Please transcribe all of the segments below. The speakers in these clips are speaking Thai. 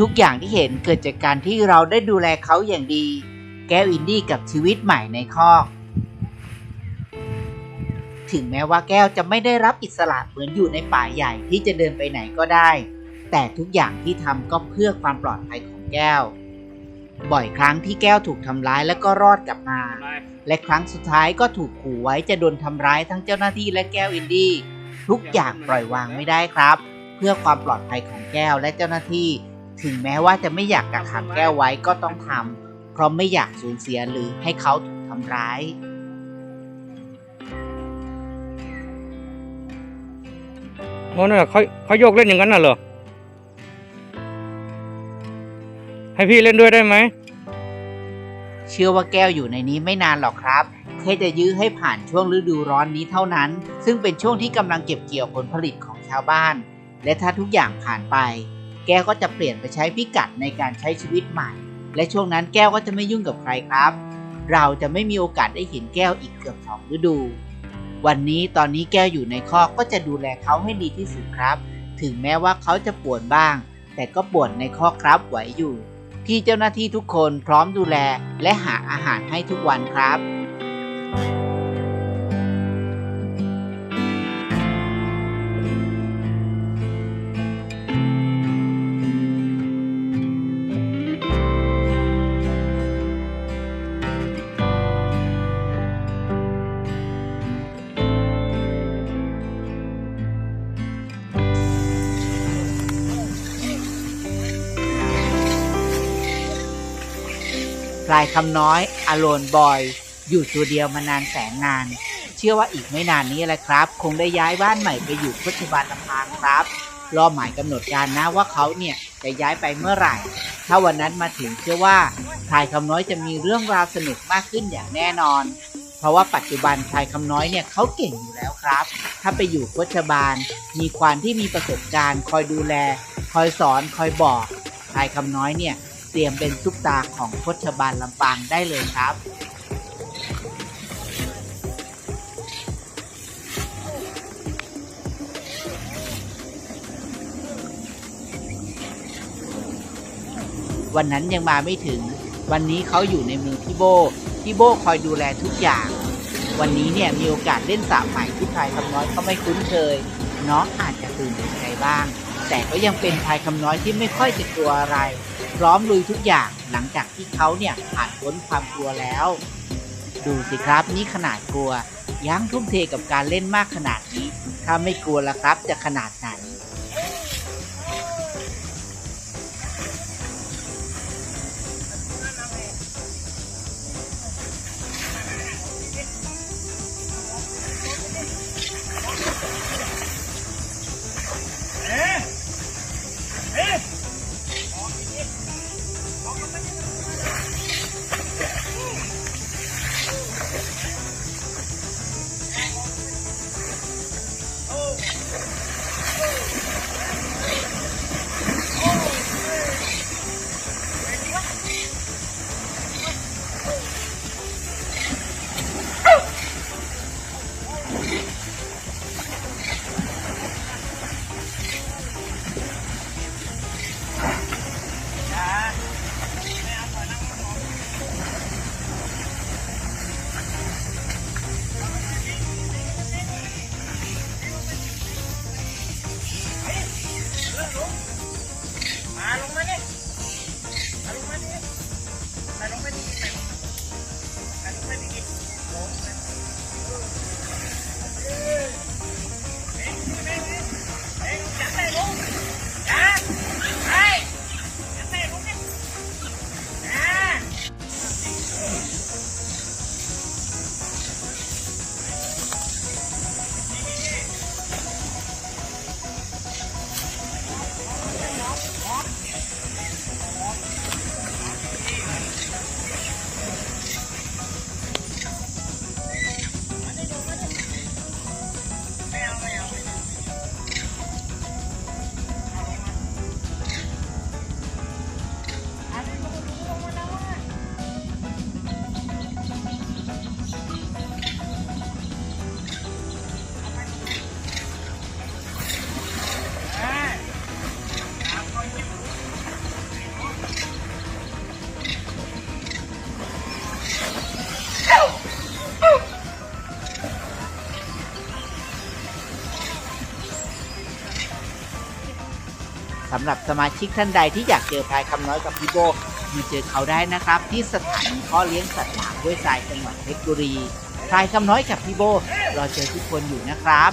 ทุกอย่างที่เห็นเกิดจากการที่เราได้ดูแลเขาอย่างดี แก้วอินดี้กับชีวิตใหม่ในคอกถึงแม้ว่าแก้วจะไม่ได้รับอิสระเหมือนอยู่ในป่าใหญ่ที่จะเดินไปไหนก็ได้ แต่ทุกอย่างที่ทำก็เพื่อความปลอดภัยของแก้ว บ่อยครั้งที่แก้วถูกทำร้ายแล้วก็รอดกลับมา และครั้งสุดท้ายก็ถูกขู่ไว้จะโดนทำร้ายทั้งเจ้าหน้าที่และแก้วอินดี้ทุกอย่างปล่อยวางไม่ได้ครับ เพื่อความปลอดภัยของแก้วและเจ้าหน้าที่ ถึงแม้ว่าจะไม่อยากกักขังแก้วไว้ก็ต้องทำเพราะไม่อยากสูญเสียหรือให้เขาถูกทำร้ายโอ้เนี่ยเขาเขาโยกเล่นอย่างนั้นน่ะเหรอ ให้พี่เล่นด้วยได้ไหม เชื่อว่าแก้วอยู่ในนี้ไม่นานหรอกครับแค่จะยื้อให้ผ่านช่วงฤดูร้อนนี้เท่านั้น ซึ่งเป็นช่วงที่กำลังเก็บเกี่ยวผลผลิตของชาวบ้าน และถ้าทุกอย่างผ่านไปแก้วก็จะเปลี่ยนไปใช้พิกัดในการใช้ชีวิตใหม่ และช่วงนั้นแก้วก็จะไม่ยุ่งกับใครครับ เราจะไม่มีโอกาสได้เห็นแก้วอีกเกือบสองฤดู วันนี้ตอนนี้แก้วอยู่ในคอกก็จะดูแลเขาให้ดีที่สุดครับ ถึงแม้ว่าเขาจะป่วนบ้าง แต่ก็ป่วนในคอกครับไหวอยู่ ที่เจ้าหน้าที่ทุกคนพร้อมดูแลและหาอาหารให้ทุกวันครับ ลายคำน้อยอโลนบอย อยู่ตัวเดียวมานานแสนนาน เชื่อว่าอีกไม่นานนี้แหละครับ คงได้ย้ายบ้านใหม่ไปอยู่พุทธบาลลำพางครับรอหมายกำหนดการนะว่าเขาเนี่ยจะย้ายไปเมื่อไหร่ ถ้าวันนั้นมาถึงเชื่อว่าพลายคำน้อยจะมีเรื่องราวสนุกมากขึ้นอย่างแน่นอน เพราะว่าปัจจุบันพลายคำน้อยเนี่ยเขาเก่งอยู่แล้วครับ ถ้าไปอยู่พุทธบาล มีควานที่มีประสบการณ์ คอยดูแล คอยสอน คอยบอกพลายคำน้อยเนี่ย เตรียมเป็นซุปตาของพชบาลลำปางได้เลยครับวันนั้นยังมาไม่ถึง วันนี้เขาอยู่ในมือพี่โบ พี่โบคอยดูแลทุกอย่าง วันนี้เนี่ยมีโอกาสเล่นสระใหม่ที่พายคำน้อยเขาไม่คุ้นเคย น้องอาจจะตื่นตกใจบ้าง แต่ก็ยังเป็นพายคำน้อยที่ไม่ค่อยจะกลัวอะไร ร้อมลุยทุกอย่างหลังจากที่เขาเนี่ยผ่านพ้นความกลัวแล้ว ดูสิครับนี่ขนาดกลัวยังทุ่มเทกับการเล่นมากขนาดนี้ถ้าไม่กลัวละครับจะขนาดไหน สำหรับสมาชิกท่านใดที่อยากเจอพายคำน้อยกับพี่โบมาเจอเขาได้นะครับ ที่สถานีเพาะเลี้ยงสัตว์ป่าห้วยทรายจังหวัดเพชรบุรีพายคำน้อยกับพี่โบรอเจอทุกคนอยู่นะครับ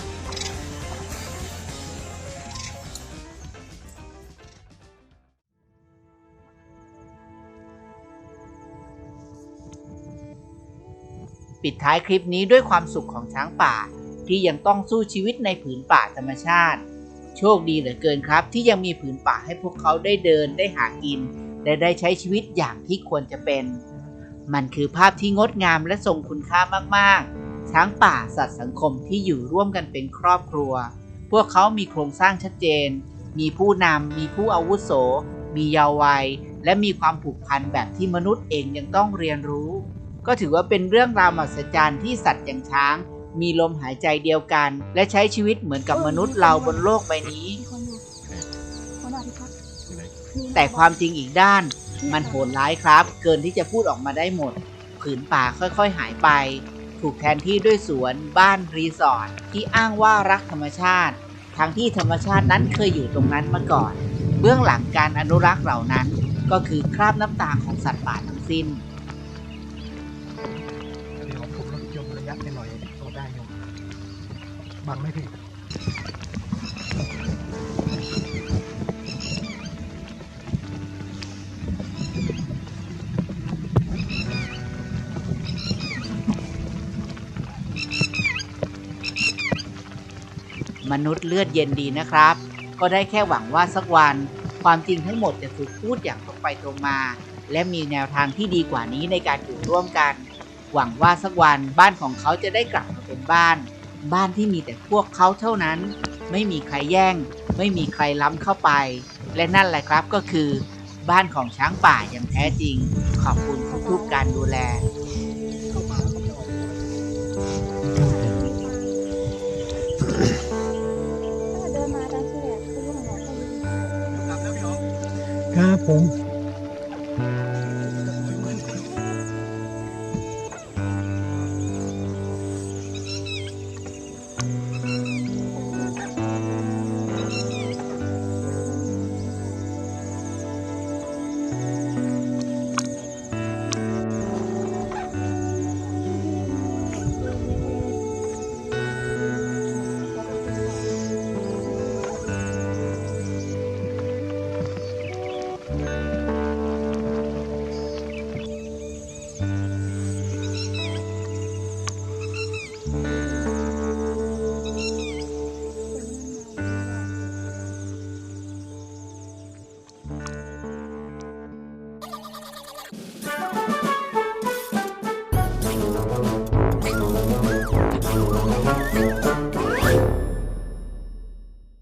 ปิดท้ายคลิปนี้ด้วยความสุขของช้างป่า ที่ยังต้องสู้ชีวิตในผืนป่าธรรมชาติ โชคดีเหลือเกินครับ ที่ยังมีผืนป่าให้พวกเขาได้เดินได้หากิน และได้ใช้ชีวิตอย่างที่ควรจะเป็น มันคือภาพที่งดงามและทรงคุณค่ามากๆ ช้างป่าสัตว์สังคมที่อยู่ร่วมกันเป็นครอบครัว พวกเขามีโครงสร้างชัดเจน มีผู้นำมีผู้อาวุโส มีเยาว์วัย และมีความผูกพันแบบที่มนุษย์เองยังต้องเรียนรู้ ก็ถือว่าเป็นเรื่องราวมหัศจรรย์ที่สัตว์อย่างช้าง มีลมหายใจเดียวกัน และใช้ชีวิตเหมือนกับมนุษย์เราบนโลกใบนี้ แต่ความจริงอีกด้าน มันโหดร้ายครับ เกินที่จะพูดออกมาได้หมด ผืนป่าค่อยๆหายไป ถูกแทนที่ด้วยสวนบ้านรีสอร์ทที่อ้างว่ารักธรรมชาติ ทั้งที่ธรรมชาตินั้นเคยอยู่ตรงนั้นมาก่อน เบื้องหลังการอนุรักษ์เหล่านั้น ก็คือคราบน้ำตาของสัตว์ป่าทั้งสิ้น บังไม่ผิดมนุษย์เลือดเย็นดีนะครับ ก็ได้แค่หวังว่าสักวันความจริงทั้งหมดจะถูกพูดอย่างตรงไปตรงมา และมีแนวทางที่ดีกว่านี้ในการอยู่ร่วมกัน หวังว่าสักวันบ้านของเขาจะได้กลับมาเป็นบ้าน บ้านที่มีแต่พวกเขาเท่านั้น ไม่มีใครแย่ง ไม่มีใครล้ำเข้าไป และนั่นแหละครับก็คือ บ้านของช้างป่าอย่างแท้จริง ขอบคุณทุกๆการดูแลเข้ามา